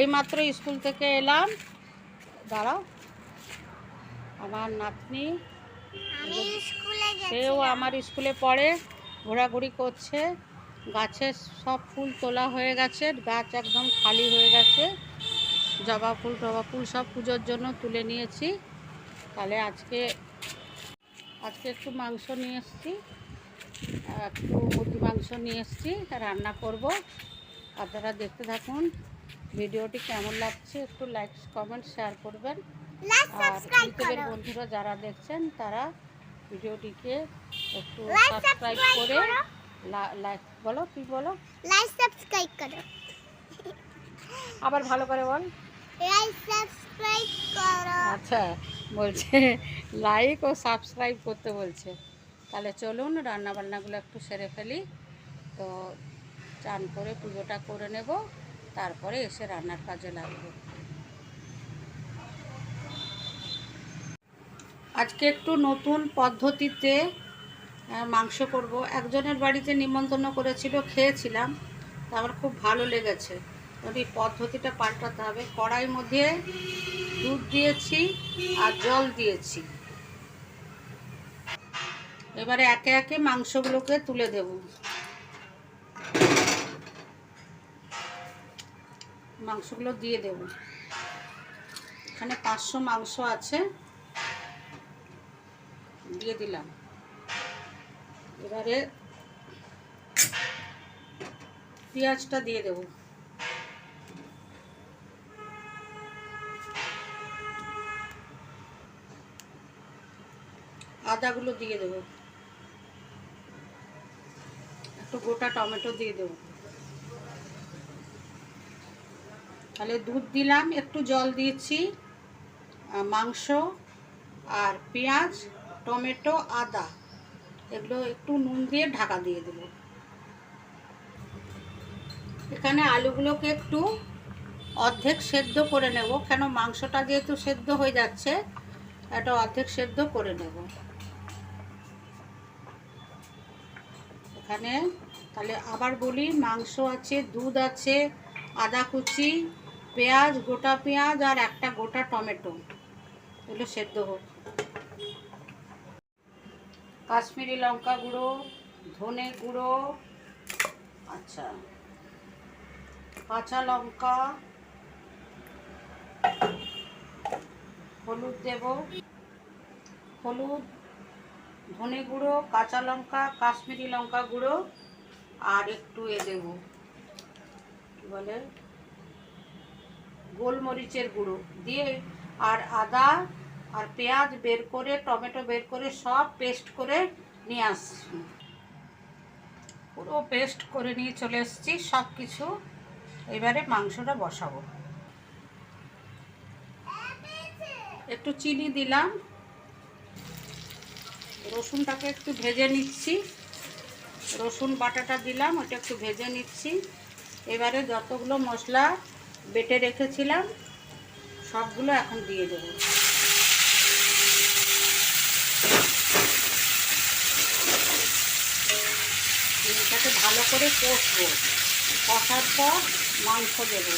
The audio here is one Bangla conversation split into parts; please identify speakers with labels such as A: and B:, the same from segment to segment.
A: এইমাত্র স্কুল থেকে এলাম। দাঁড়াও। আমার নাতনি সেও আমার স্কুলে পড়ে ঘোরাঘুরি করছে। গাছে সব ফুল তোলা হয়ে গেছে গাছ একদম খালি হয়ে গেছে। জবা ফুল টবা ফুল সব পুজোর জন্য তুলে নিয়েছি। তাহলে আজকে আজকে একটু মাংস নিয়ে এসেছি। একটু মুরগি মাংস নিয়ে এসেছি রান্না করব। আপনারা দেখতে থাকুন। ভিডিওটি কেমন লাগছে একটু লাইক কমেন্ট শেয়ার করবেন। আর ইউটিউবের বন্ধুরা যারা দেখছেন তারা ভিডিওটিকে একটু সাবস্ক্রাইব করে লাইক বলো তুই বলো?
B: লাইক সাবস্ক্রাইব করো।
A: আবার ভালো করে বল।
B: লাইক সাবস্ক্রাইব করো।
A: আচ্ছা বলছে লাইক ও সাবস্ক্রাইব করতে বলছে। তাহলে চলুন রান্না বান্নাগুলো একটু সেরে ফেলি। তো চান করে পুজোটা করে নেব। তারপরে এসে রান্নার কাজে লাগবে আজকে একটু নতুন পদ্ধতিতে মাংস করব। একজনের বাড়িতে নিমন্ত্রণ করেছিল, খেয়েছিলাম। তা আমার খুব ভালো লেগেছে। এই পদ্ধতিটা পাল্টাতে হবে। কড়াই মধ্যে দুধ দিয়েছি আর জল দিয়েছি। এবারে একে একে মাংসগুলোকে তুলে দেব। মাংসগুলো দিয়ে দেব। এখানে পাঁচশো মাংস আছে। দিয়ে দিলাম। এবারে পেঁয়াজটা দিয়ে দেবো। আদাগুলো দিয়ে দেবো। একটু গোটা টমেটো দিয়ে দেবো। তাহলে দুধ দিলাম, একটু জল দিয়েছি মাংস আর পেঁয়াজ, টমেটো, আদা, এগুলো একটু নুন দিয়ে ঢাকা দিয়ে দেবো। এখানে আলুগুলোকে একটু অর্ধেক সেদ্ধ করে নেব, কেন মাংসটা যেহেতু সেদ্ধ হয়ে যাচ্ছে, এটা অর্ধেক সেদ্ধ করে নেব। এখানে তাহলে আবার বলি, মাংস আছে, দুধ আছে, আদা কুচি পেঁয়াজ, গোটা পেঁয়াজ আর একটা গোটা টমেটো। এগুলো সেদ্ধ হোক। কাশ্মীরি লঙ্কা গুঁড়ো, ধনে গুঁড়ো আচ্ছা। কাঁচা লঙ্কা, হলুদ দেব। হলুদ, ধনে গুঁড়ো, কাঁচা লঙ্কা, কাশ্মীরি লঙ্কা গুঁড়ো আর একটু এ দেব। কি বলে? গোলমরিচের গুঁড়ো দিয়ে আর আদা আর পেঁয়াজ বের করে, টমেটো বের করে সব পেস্ট করে নিয়ে আসছি। পুরো পেস্ট করে নিয়ে চলে এসেছি, সব কিছু এবারে মাংসটা বসাবো। একটু চিনি দিলাম। রসুনটাকে একটু ভেজে নিচ্ছি। রসুন বাটাটা দিলাম, ওটা একটু ভেজে নিচ্ছি। এবারে যতগুলো মশলা বেটে রেখেছিলাম, সবগুলো এখন দিয়ে দেবো। এটাকে ভালো করে কষবো। কষার পর মাংস দেবো।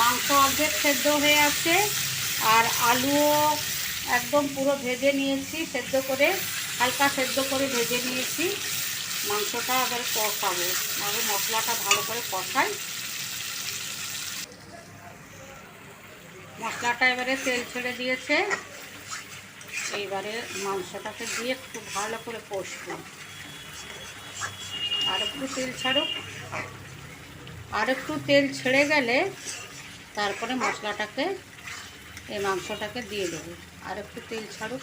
A: মাংস অর্ধেক সেদ্ধ হয়ে আছে, আর আলুও একদম পুরো ভেজে নিয়েছি, সেদ্ধ করে, হালকা সেদ্ধ করে ভেজে নিয়েছি। মাংসটা আবার কষাবো আবার মশলাটা ভালো করে কষাই মশলাটা এবারে তেল ছেড়ে দিয়েছে। এইবারে মাংসটাকে দিয়ে একটু ভালো করে কষবো। আর একটু তেল ছাড়ুক। আর একটু তেল ছেড়ে গেলে তারপরে মশলাটাকে, এই মাংসটাকে দিয়ে দেবো। আর একটু তেল ছাড়ুক।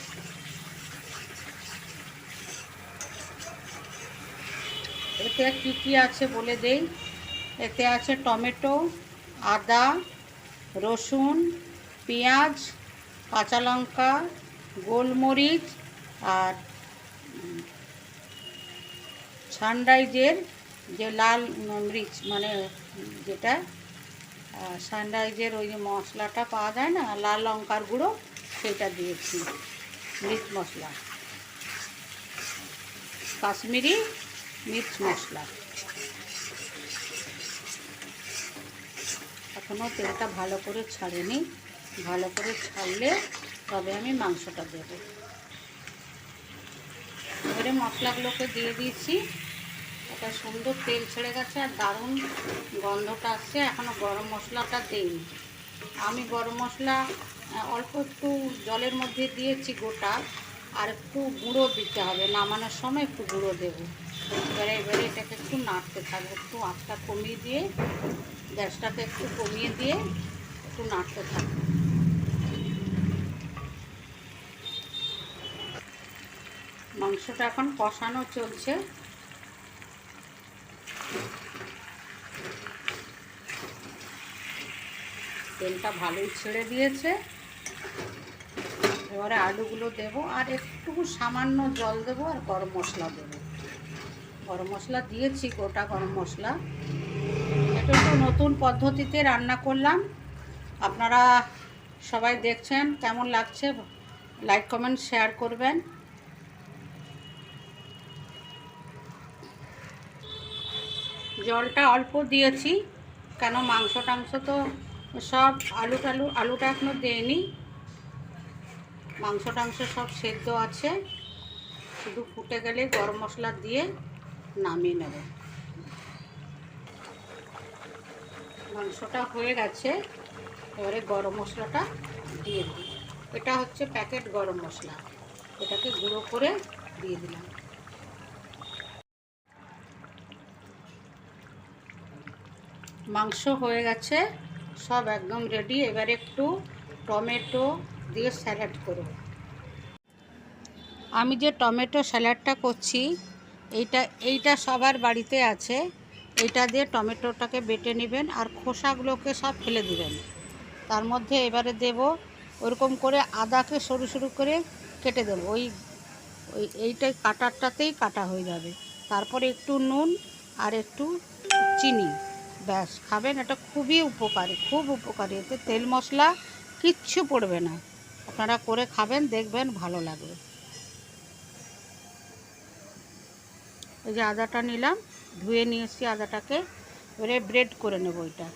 A: এতে কী কী আছে বলে দেই? এতে আছে টমেটো, আদা, রসুন পেঁয়াজ, কাঁচা লঙ্কা, গোলমরিচ আর সানরাইজের যে লাল মরিচ মানে যেটা সানরাইজের ওই যে মশলাটা পাওয়া যায় না, লাল লঙ্কার গুঁড়ো, সেটা দিয়েছি, মিট মশলা। কাশ্মীরি মির্চ মশলা। এখনও তেলটা ভালো করে ছাড়েনি। ভালো করে ছাড়লে তবে আমি মাংসটা দেব। এবারে মশলাগুলোকে দিয়ে দিয়েছি। একটা সুন্দর তেল ছেড়ে গেছে আর দারুণ গন্ধটা আসছে। এখনও গরম মশলাটা দেইনি। আমি গরম মশলা অল্প একটু জলের মধ্যে দিয়েছি গোটা। আর একটু গুঁড়ো দিতে হবে। নামানোর সময় একটু গুঁড়ো দেবো। এবারে এবারে এটাকে একটু নাড়তে থাকব। একটু আঁচটা কমিয়ে দিয়ে, গ্যাসটাকে একটু কমিয়ে দিয়ে একটু নাড়তে থাকব। মাংসটা এখন কষানো চলছে। তেলটা ভালোই ছেড়ে দিয়েছে। এবারে আলুগুলো দেবো, আর একটু সামান্য জল দেবো আর গরম মশলা দেবো। গরম মশলা দিয়েছি, গোটা গরম মশলা। এটা একটু নতুন পদ্ধতিতে রান্না করলাম। আপনারা সবাই দেখছেন, কেমন লাগছে? লাইক, কমেন্ট, শেয়ার করবেন। জলটা অল্প দিয়েছি, কেন মাংস টাংস তো সব আলু টালু, আলুটা এখনও দেয়নি মাংস টাংস সব সেদ্ধ আছে, শুধু ফুটে গেলে গরম মশলা দিয়ে নামিয়ে নেব। মাংসটা হয়ে গেছে, এবারে গরম মশলাটা দিয়ে দিই এটা হচ্ছে প্যাকেট গরম মশলা, এটাকে গুঁড়ো করে দিয়ে দিলাম। মাংস হয়ে গেছে, সব একদম রেডি এবার একটু টমেটো দিয়ে স্যালাড করব। আমি যে টমেটো স্যালাডটা করছি, এইটা এইটা সবার বাড়িতে আছে। এইটা দিয়ে টমেটোটাকে বেটে নেবেন আর খোসাগুলোকে সব ফেলে দিবেন। তার মধ্যে এবারে দেব ওরকম করে আদাকে সরু সরু করে কেটে দেবো। ওই ওই এইটাই কাটারটাতেই কাটা হয়ে যাবে। তারপরে একটু নুন আর একটু চিনি। ব্যাস, খাবেন, এটা খুবই উপকারী, খুব উপকারী। এতে তেল মশলা কিচ্ছু পড়বে না। আপনারা করে খাবেন, দেখবেন ভালো লাগবে। এই যে আদাটা নিলাম, ধুয়ে নিয়ে এসেছি আদাটাকে, এবারে ব্রেড করে নেব এটা।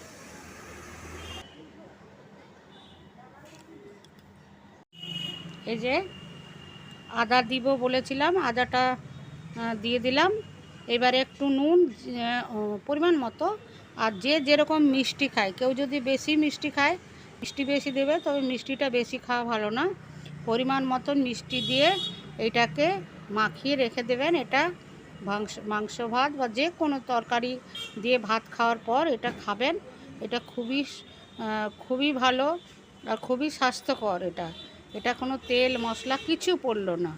A: এই যে আদা দিব বলেছিলাম, আদাটা দিয়ে দিলাম। এবারে একটু নুন পরিমাণ মতো আর যে যেরকম মিষ্টি খায়, কেউ যদি বেশি মিষ্টি খায়, মিষ্টি বেশি দেবে, তবে মিষ্টিটা বেশি খাওয়া ভালো না। পরিমাণ মতন মিষ্টি দিয়ে এটাকে মাখিয়ে রেখে দেবেন। এটা মাংস ভাত বা যে কোনো তরকারি দিয়ে ভাত খাওয়ার পর এটা খাবেন। এটা খুবই খুবই ভালো আর খুবই স্বাস্থ্যকর এটা। এটা কোনো তেল, মশলা কিছু পড়ল না।